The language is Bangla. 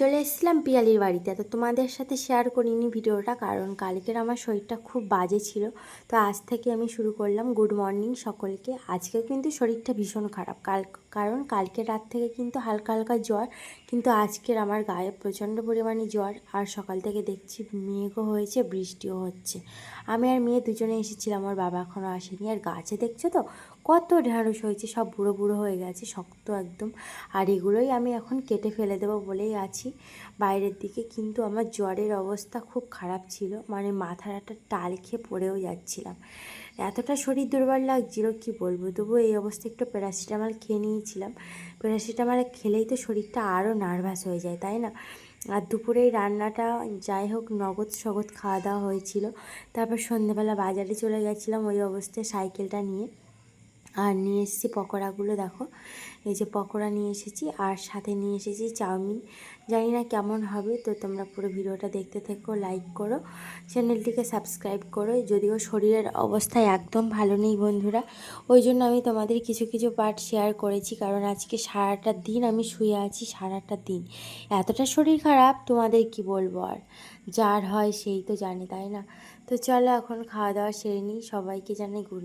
চলে এসেছিলাম পিয়ালির বাড়িতে। তো তোমাদের সাথে শেয়ার করিনি ভিডিওটা, কারণ কালকের আমার শরীরটা খুব বাজে ছিল। তো আজ থেকে আমি শুরু করলাম গুড মর্নিং সকলকে। আজকে কিন্তু শরীরটা ভীষণ খারাপ। কাল, কারণ কালকের রাত থেকে কিন্তু হালকা হালকা জ্বর, কিন্তু আজকের আমার গায়ে প্রচণ্ড পরিমাণে জ্বর। আর সকাল থেকে দেখছি মেঘও হয়েছে, বৃষ্টিও হচ্ছে। আমি আর মেয়ে দুজনে এসেছিলাম, আমার বাবা এখনও আসেনি। আর গাছে দেখছ তো, কত ঢ্যাঁড়স হয়েছে, সব বুড়ো বুড়ো হয়ে গেছে, শক্ত একদম। আর এগুলোই আমি এখন কেটে ফেলে দেবো বলেই আছি। বাইরের দিকে কিন্তু আমার জ্বরের অবস্থা খুব খারাপ ছিল। মানে মাথার একটা টাল খেয়ে পড়েও যাচ্ছিলাম। এতটা শরীর দুর্বল লাগছিল, কি বলব? তবুও এই অবস্থায় একটু প্যারাসিটামল খেয়ে নিয়েছিলাম। প্যারাসিটামল খেলেই তো শরীরটা আরও নার্ভাস হয়ে যায়, তাই না? আর দুপুরেই রান্নাটা যাই হোক, নগদ সগদ খাওয়া দাওয়া হয়েছিল। তারপর সন্ধ্যেবেলা বাজারে চলে গেছিলাম ওই অবস্থায় সাইকেলটা নিয়ে। আর নিয়ে এসেছি পকোড়াগুলো, দেখো। এই যে পকোড়া নিয়ে এসেছি আর সাথে নিয়ে এসেছি চাউমিন। জানি না কেমন হবে, তো তোমরা পুরো ভিডিওটা দেখতে থেকো, লাইক করো, চ্যানেলটিকে সাবস্ক্রাইব করো। যদিও শরীরের অবস্থায় একদম ভালো নেই বন্ধুরা, ওই জন্য আমি তোমাদের কিছু কিছু পার্ট শেয়ার করেছি, কারণ আজকে সারাটা দিন আমি শুয়ে আছি, সারাটা দিন। এতটা শরীর খারাপ, তোমাদের কি বলব আর? যার হয় সেই তো জানে, তাই না? তো চলো এখন খাওয়া দাওয়া সেরে নিই, সবাইকে জানাই গুড